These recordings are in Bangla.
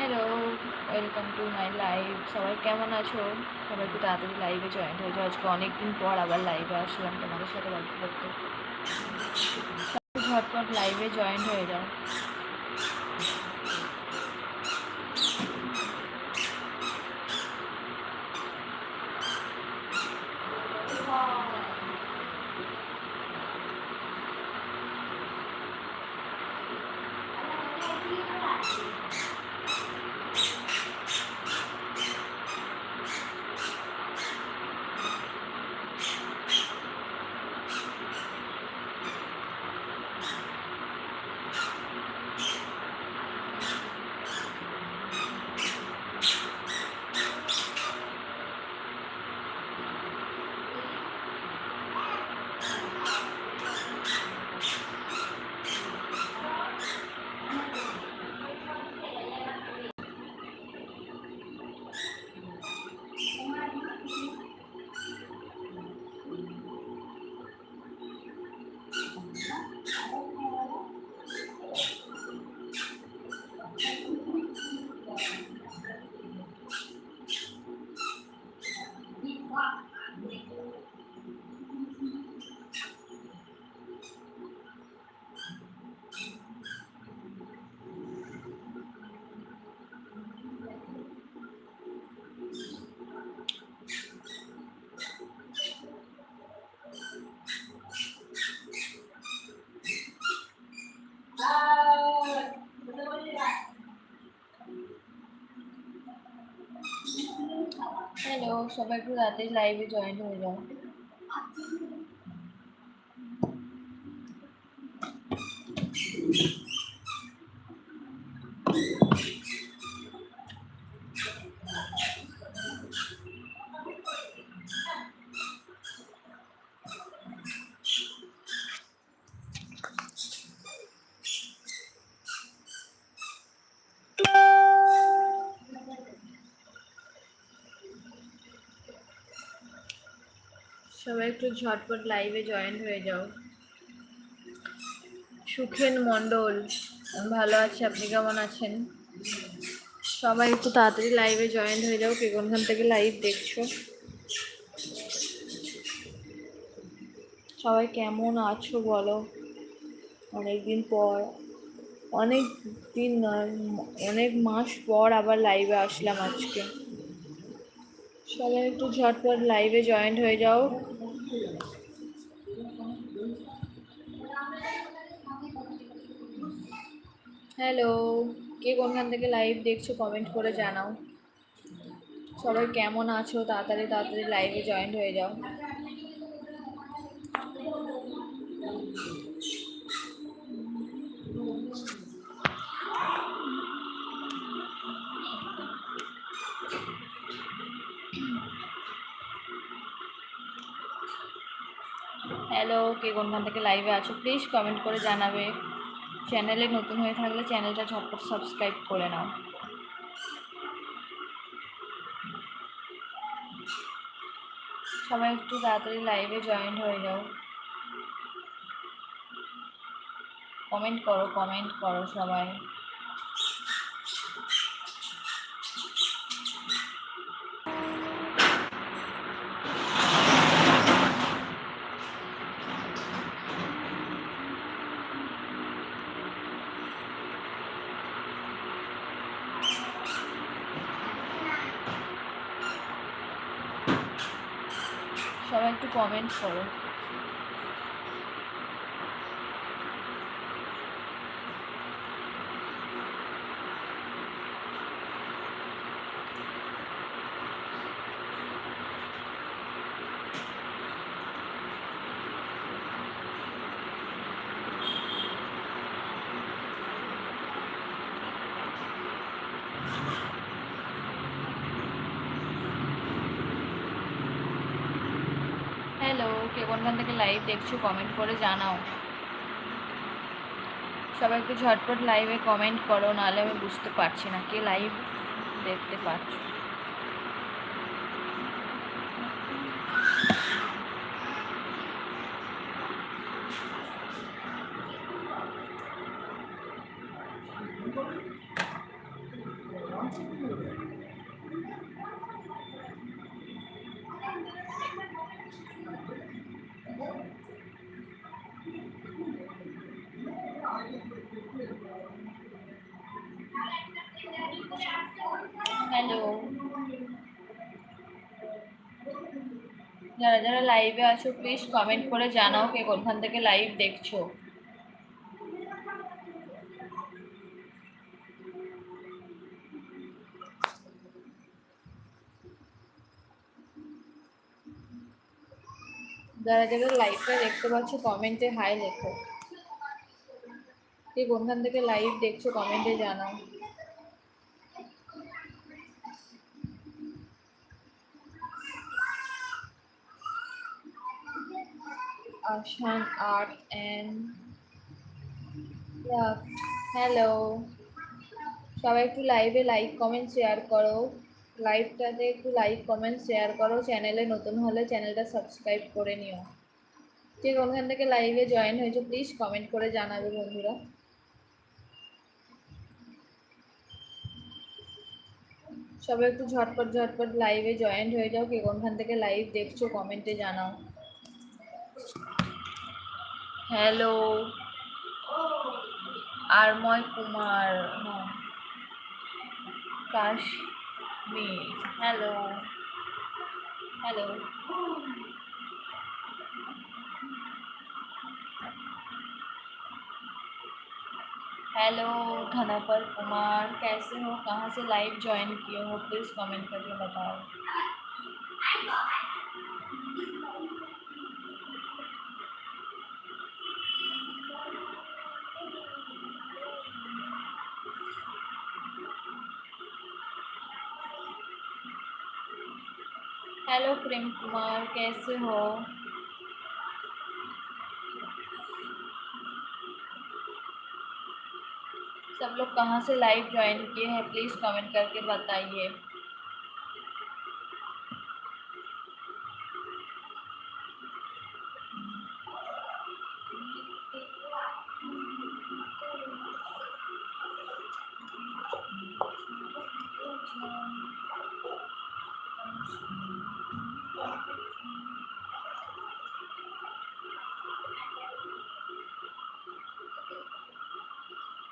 Hello welcome to my live সবাই কেমন আছো? সবাই একটু তাড়াতাড়ি লাইভে জয়েন হয়ে যাও। আজকে অনেকদিন পর আবার লাইভে আসলাম তোমাদের সাথে গল্প করতে ঝটপট লাইভে জয়েন হয়ে যাও হ্যালো সবাই একটু রাতে লাইভে জয়েন হয়ে যাও। সবাই একটু ঝটপট লাইভে জয়েন হয়ে যাও। সুখেন মণ্ডল, ভালো আছি? আপনি কেমন আছেন? সবাই একটু তাড়াতাড়ি লাইভে জয়েন হয়ে যাও, কে কোনখান থেকে লাইভ দেখছ? সবাই কেমন আছো বলো? অনেক দিন পর অনেক দিন অনেক মাস পর আবার লাইভে আসলাম আজকে। সবাই একটু ঝটপট লাইভে জয়েন্ট হয়ে যাও। হ্যালো কে কোনখান থেকে লাইভ দেখছ কমেন্ট করে জানাও। সবাই কেমন আছো? তাড়াতাড়ি তাড়াতাড়ি লাইভে জয়েন্ট হয়ে যাও। হ্যালো কে কোনখান থেকে লাইভে আছো প্লিজ কমেন্ট করে জানাবে। চ্যানেলে নতুন হয়ে থাকলে চ্যানেলটা ঝটপট সাবস্ক্রাইব করে নাও। সবাই একটু তাড়াতাড়ি লাইভে জয়েন হয়ে যাও। কমেন্ট করো কমেন্ট করো সবাই সবাই একটু কমেন্ট করো হ্যালো কে কোনখান থেকে লাইভ দেখছ কমেন্ট করে জানাও। সবাই একটু ঝটপট লাইভে কমেন্ট করো, নাহলে আমি বুঝতে পারছি না, কে লাইভ দেখতে পাচ্ছ যারা যারা লাইভে আছো প্লিজ কমেন্ট করে জানাও কে কোনখান থেকে লাইভ দেখছ। যারা যারা লাইভটা দেখতে পাচ্ছ কমেন্টে হাই লেখো। কে কোনখান থেকে লাইভ দেখছ কমেন্টে জানাও। Ashan Art, and Love. Hello সবাই একটু লাইভে লাইক কমেন্ট শেয়ার করো। লাইভটাতে একটু লাইক কমেন্ট শেয়ার করো। চ্যানেলে নতুন হলে চ্যানেলটা সাবস্ক্রাইব করে নিও। ঠিক ওখান থেকে লাইভে জয়েন হয়েছে প্লিজ কমেন্ট করে জানাবে বন্ধুরা। সবাই একটু ঝটপট ঝটপট লাইভে জয়েন্ট হয়ে যাও। কে কোনখান থেকে লাইভ দেখছ কমেন্টে জানাও। Hello আরময় Kumar Kashmir hello hello hello धनापर Kumar कैसे हो कहाँ से लाइव ज्वाइन किए हो प्लीज़ कमेंट करके बताओ हेलो प्रेम कुमार कैसे हो? सब लोग कहाँ से लाइव ज्वाइन किए हैं? प्लीज़ कमेंट करके बताइए।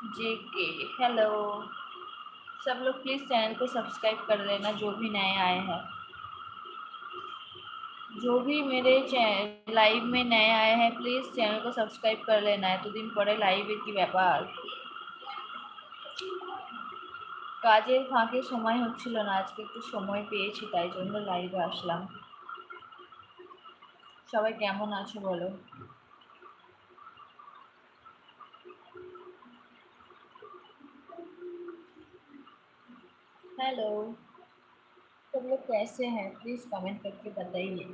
जे के हेलो सब लोग प्लीज़ चैनल को सब्सक्राइब कर लेना जो भी नए आए हैं जो भी मेरे लाइव में नए आए हैं प्लीज़ चैनल को सब्सक्राइब कर लेना है तो दिन পরে লাইভে কি ব্যাপার কাজের ফাঁকে সময় হচ্ছিল না আজকে একটু সময় পেয়েছি তাই জন্য লাইভে আসলাম সবাই কেমন আছো বলো हेलो सब लोग कैसे हैं प्लीज़ कमेंट करके बताइए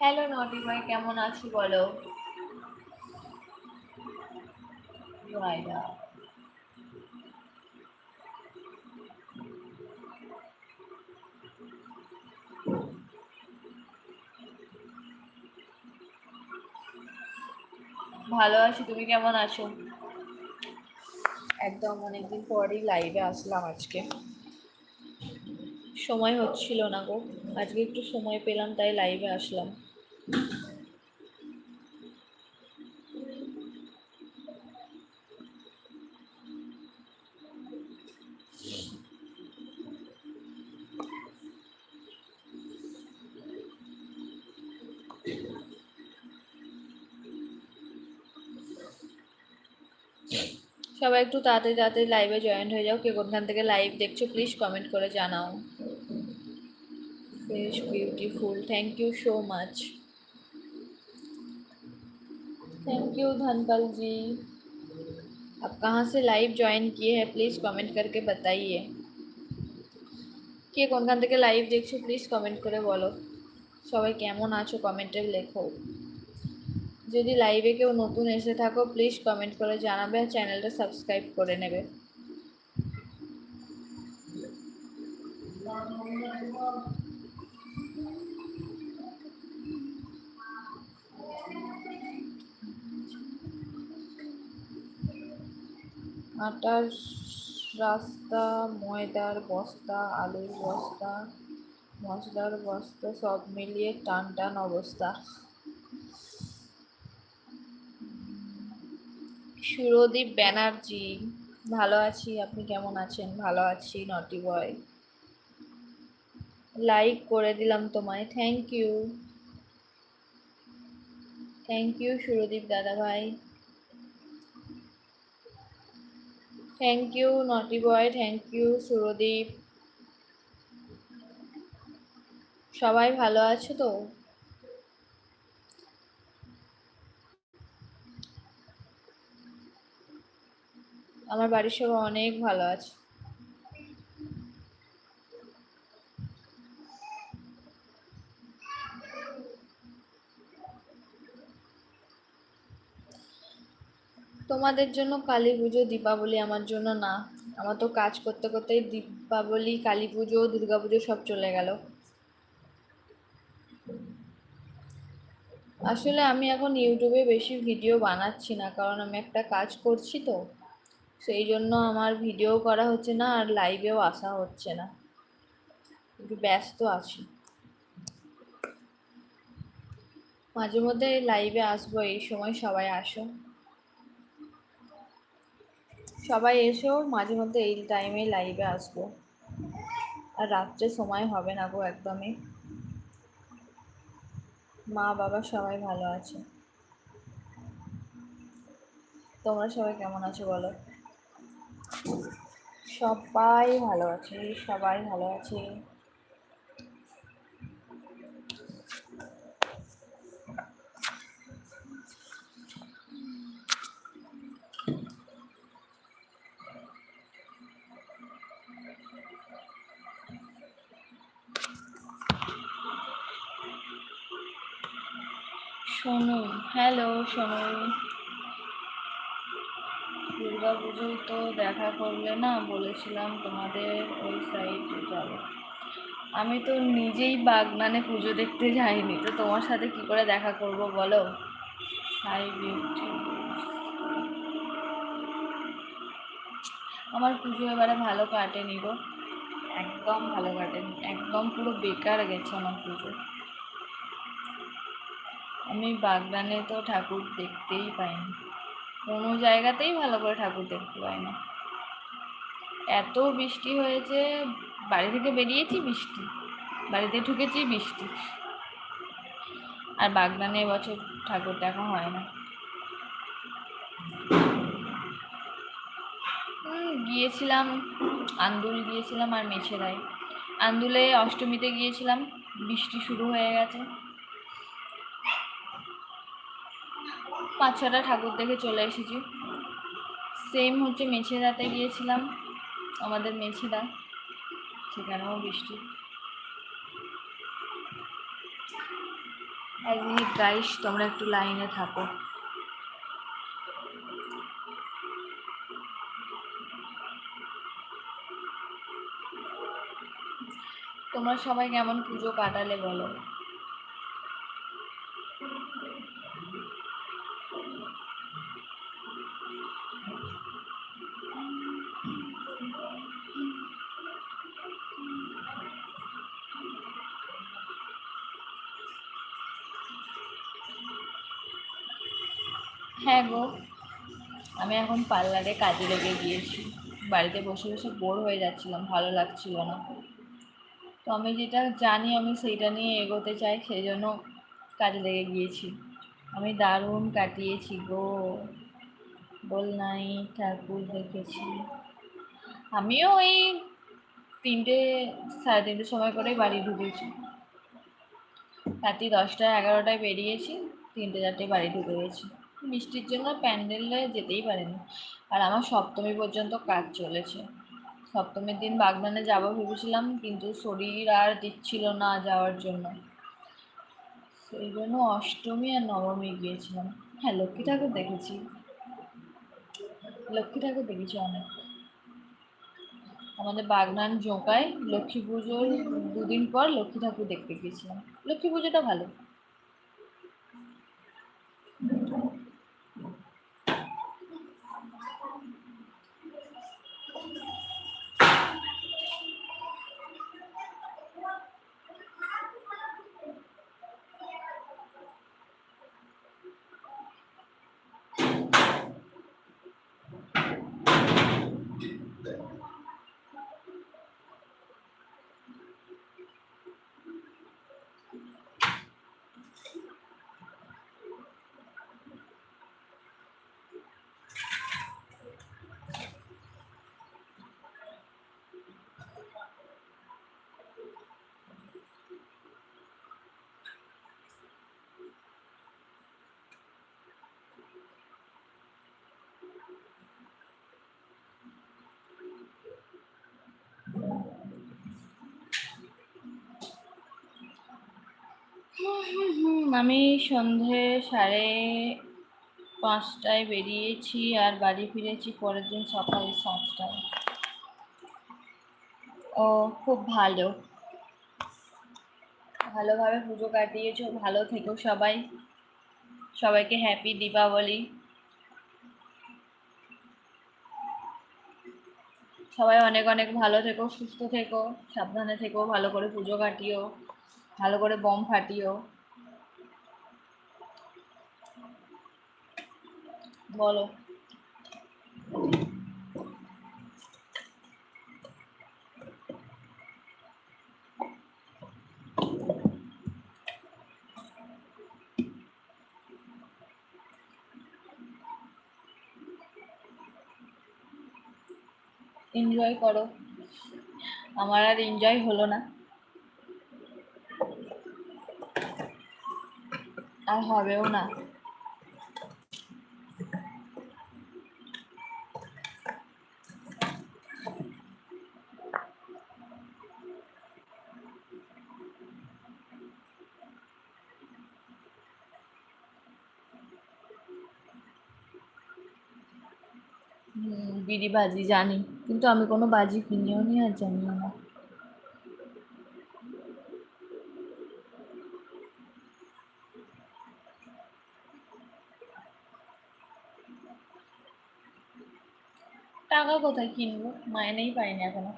হ্যালো নটি ভাই কেমন আছো বলো রায়দা ভালো আছি? তুমি কেমন আছো? একদম, অনেকদিন পরই লাইভে আসলাম আজকে। সময় হচ্ছিল না গো। আজকে একটু সময় পেলাম, তাই লাইভে আসলাম। সবাই একটু তাড়াতাড়ি তাড়াতাড়ি লাইভে জয়েন হয়ে যাও কে কোনখান থেকে লাইভ দেখছো প্লিজ কমেন্ট করে জানাও face beautiful thank you so much thank you Dhanpal ji आप कहाँ से लाइव ज्वाइन किए हैं प्लीज़ कमेंट करके बताइए কে কোনখান থেকে লাইভ দেখছো প্লিজ কমেন্ট করে বলো সবাই কেমন আছো কমেন্টে লেখো যদি লাইভে কেউ নতুন এসে থাকো প্লিজ কমেন্ট করে জানাবে আর চ্যানেলটা সাবস্ক্রাইব করে নেবে। আটার রাস্তা, ময়দার বস্তা, আলুর বস্তা, মশলার বস্তা, সব মিলিয়ে টান টান অবস্থা। সুরদীপ ব্যানার্জি। ভালো আছি, আপনি কেমন আছেন? ভালো আছি নটি বয় লাইক করে দিলাম তোমায় thank you thank you Surdeep দাদা ভাই। থ্যাংক ইউ নটি বয় থ্যাংক ইউ সুরদীপ। সবাই ভালো আছো তো? আমার বাড়ির সবাই অনেক ভালো আছে। তোমাদের জন্য কালী পুজো, দীপাবলি আমার জন্য না। আমার তো কাজ করতে করতেই দীপাবলি, কালী পুজো, দুর্গা পুজো সব চলে গেল। আসলে আমি এখন ইউটিউবে বেশি ভিডিও বানাচ্ছি না, কারণ আমি একটা কাজ করছি তো। সেই জন্য আমার ভিডিও করা হচ্ছে না আর লাইভেও আসা হচ্ছে না। একটু ব্যস্ত আছি। মাঝে মধ্যে লাইভে আসব, এই সময় সবাই আসো সবাই এসো, মাঝে মধ্যে এই টাইমে লাইভে আসব। আর রাত্রে সময় হবে না গো একদমই। মা, বাবা সবাই ভালো আছে। তোমরা সবাই কেমন আছো বলো? সবাই ভালো আছে সবাই ভালো আছে। সোনু হ্যালো সোনু। দুর্গা পুজোয় তো দেখা করলে না বলেছিলাম তোমাদের ওই সাইডে যাব। আমি তো নিজেই বাগনানে পুজো দেখতে যাইনি, তো তোমার সাথে কি করে দেখা করব বলো? Hi beauty. আমার পুজো এবারে ভালো কাটেনি গো, একদম ভালো কাটেনি, একদম পুরো বেকার গেছে আমার পুজো। আমি বাগদানে তো ঠাকুর দেখতেই পাইনি। কোনো জায়গাতেই ভালো করে ঠাকুর দেখতে পাই না। এত বৃষ্টি হয়েছে, বাড়ি থেকে বেরিয়েছি বৃষ্টি, বাড়িতে ঢুকেছি বৃষ্টি। আর বাগদানে এবছর ঠাকুর দেখা হয় না। গিয়েছিলাম, আন্দুল গিয়েছিলাম আর মেছেরাই আন্দুলে অষ্টমীতে গিয়েছিলাম, বৃষ্টি শুরু হয়ে গেছে। পাঁচ ছটা ঠাকুর দেখে চলে এসেছি। সেম হচ্ছে মেছেদাতে গিয়েছিলাম, আমাদের মেছেদা, সেখানেও বৃষ্টি। এক মিনিট গাইস তোমরা একটু লাইনে থাকো। তোমরা সবাই কেমন পুজো কাটালে বলো। হ্যাঁ গো। আমি এখন পার্লারে কাজে লেগে গিয়েছি। বাড়িতে বসে বসে বোর হয়ে যাচ্ছিলাম, ভালো লাগছিল না। তো আমি যেটা জানি আমি সেইটা নিয়ে এগোতে চাই সেই জন্য কাজে লেগে গিয়েছি। আমি দারুণ কাটিয়েছি গো। বল নাই, ঠাকুর দেখেছি। আমিও ওই তিনটে, সাড়ে তিনটের সময় করেই বাড়ি ঢুকেছি। রাত্রি দশটা এগারোটায় বেরিয়েছি, তিনটে চারটে বাড়ি ঢুকে গেছি। বৃষ্টির জন্য প্যান্ডেলে যেতেই পারেনি। আর আমার সপ্তমী পর্যন্ত কাজ চলেছে। সপ্তমীর দিন বাগনানে যাব ভেবেছিলাম, কিন্তু শরীর আর দিচ্ছিল না যাওয়ার জন্য। সেই জন্য অষ্টমী আর নবমী গিয়েছিলাম। হ্যাঁ লক্ষ্মী ঠাকুর দেখেছি। লক্ষ্মী ঠাকুর দেখেছি অনেক। আমাদের বাগনান জোঁকায় লক্ষ্মী পুজোর দুদিন পর লক্ষ্মী ঠাকুর দেখতে গিয়েছিলাম। লক্ষ্মী পুজোটা ভালো। আমি সন্ধে সাড়ে পাঁচটায় বেরিয়েছি আর বাড়ি ফিরেছি পরের দিন সকাল সাতটায়। ও, খুব ভালো। ভালোভাবে পুজো কাটিয়েছো, ভালো থেকো সবাই। সবাইকে হ্যাপি দীপাবলি। সবাই অনেক অনেক ভালো থেকো, সুস্থ থেকো, সাবধানে থেকো, ভালো করে পুজো কাটিও। ভালো করে বম ফাটিও। বলো। এনজয় করো। আমার আর এনজয় হলো না। আর হবেও না। বিড়ি বাজি জানি, কিন্তু আমি কোনো বাজি কিনেও নি আর জানিও না। কোথায় কিনবো? মাইনেই পাইনি এখনও।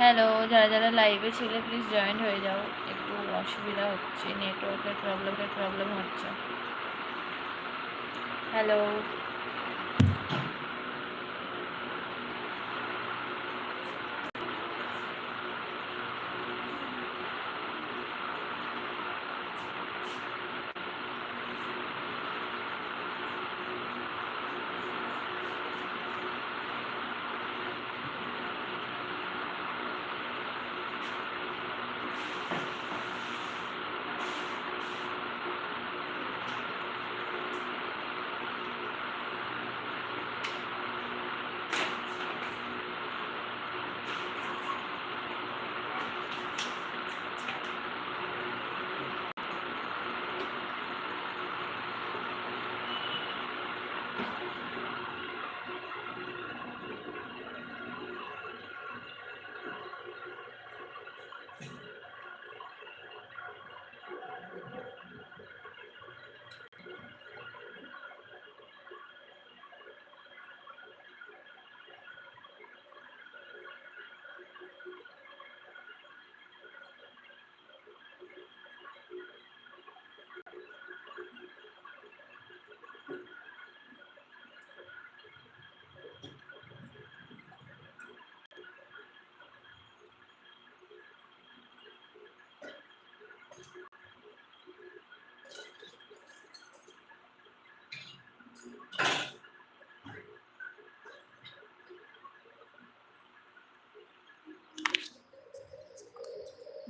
হ্যালো যারা যারা লাইভে ছিলে প্লিজ জয়েন হয়ে যাও। একটু অসুবিধা হচ্ছে নেটওয়ার্কের প্রবলেমের প্রবলেম হচ্ছে। Hello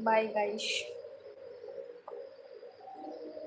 bye guys